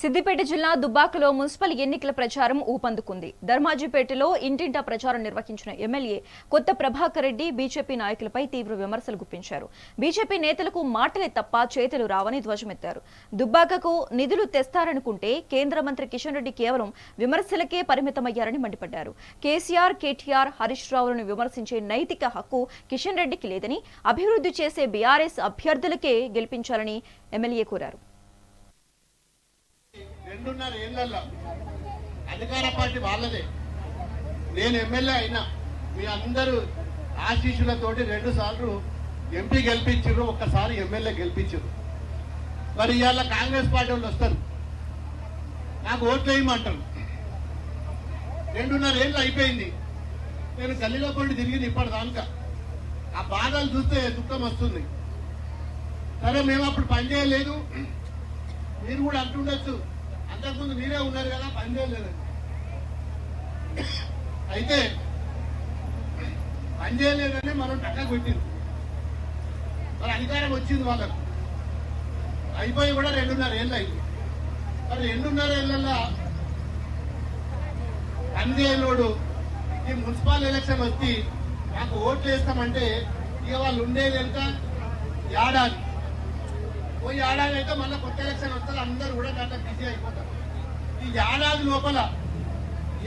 సిద్దిపేట జిల్లా దుబ్బాకలో మున్సిపల్ ఎన్నికల ప్రచారం ఊపందుకుంది. ధర్మాజిపేటలో ఇంటింటా ప్రచారం నిర్వహించిన ఎమ్మెల్యే కొత్త ప్రభాకర్ రెడ్డి బీజేపీ నాయకులపై తీవ్ర విమర్శలు గుప్పించారు. బీజేపీ నేతలకు మాటలే తప్ప చేతులు రావని ధ్వజమెత్తారు. దుబ్బాకకు నిధులు తెస్తారనుకుంటే కేంద్ర మంత్రి కిషన్ రెడ్డి కేవలం విమర్శలకే పరిమితమయ్యారని మండిపడ్డారు. కేసీఆర్ కేటీఆర్ హరీష్ రావులను విమర్శించే నైతిక హక్కు కిషన్ రెడ్డికి లేదని అభివృద్ధి చేసే బీఆర్ఎస్ అభ్యర్థులకే గెలిపించాలని ఎమ్మెల్యే కోరారు. రెండున్నర ఏళ్ళల్లో అధికార పార్టీ వాళ్ళదే. నేను ఎమ్మెల్యే అయినా మీ అందరూ ఆశీస్సులతోటి రెండు సార్లు ఎంపీ గెలిపించారు ఒక్కసారి ఎమ్మెల్యే గెలిపించారు మరి ఇవాళ కాంగ్రెస్ పార్టీ వాళ్ళు వస్తారు. నాకు ఓట్లు వేయమంటారు. రెండున్నర ఏళ్ళు అయిపోయింది. నేను గల్లీలో పండి తిరిగింది ఇప్పటిదానుక ఆ బాధలు చూస్తే దుఃఖం వస్తుంది. సరే మేము అప్పుడు పని చేయలేదు. మీరు కూడా అంటుండొచ్చు. అంతకుముందు మీరే ఉన్నారు కదా పని చేయలేదు అయితే పనిచేయలేదని మనం టక్క కొట్టింది మరి అధికారం వచ్చింది వాళ్ళకు. అయిపోయి కూడా రెండున్నర ఏళ్ళు అయింది. మరి రెండున్నర ఏళ్ళల్లో పనిచేయలోడు ఈ మున్సిపల్ ఎలక్షన్ వచ్చి నాకు ఓట్లు వేస్తామంటే ఇక వాళ్ళు ఉండేది ఎంత? ఏడాది పోయి ఏడాది అయితే మళ్ళీ కొత్త ఎలక్షన్ వస్తారు అందరూ కూడా దాంట్లో బిజీ అయిపోతారు. ఈ ఏడాది లోపల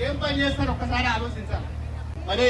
ఏం పని చేస్తారు? ఒక్కసారి ఆలోచించాలి. మరి